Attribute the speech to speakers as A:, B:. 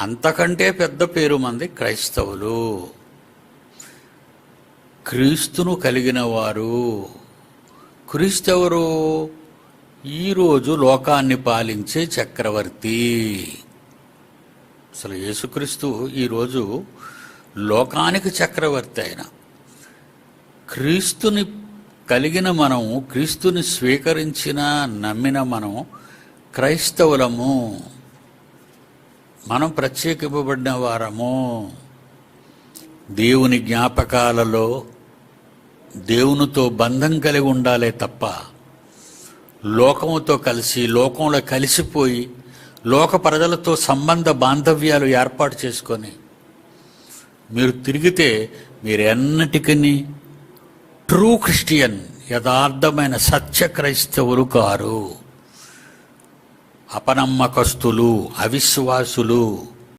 A: అంతకంటే పెద్ద పేరు మంది క్రైస్తవులు. క్రీస్తును కలిగిన వారు. క్రీస్తెవరు? ఈరోజు లోకాన్ని పాలించే చక్రవర్తి. అసలు యేసుక్రీస్తు ఈరోజు లోకానికి చక్రవర్తి ఆయన క్రీస్తుని కలిగిన మనం క్రీస్తుని స్వీకరించిన నమ్మిన మనం క్రైస్తవులము. మనం ప్రత్యేకింపబడిన వారము. దేవుని జ్ఞాపకాలలో దేవునితో బంధం కలిగి ఉండాలే తప్ప లోకముతో కలిసి లోకంలో కలిసిపోయి లోక ప్రజలతో సంబంధ బాంధవ్యాలు ఏర్పాటు చేసుకొని మీరు తిరిగితే మీరు ఎన్నటికీ ట్రూ క్రిస్టియన్ యథార్థమైన సత్య క్రైస్తవులు కారు. అపనమ్మకస్తులు అవిశ్వాసులు.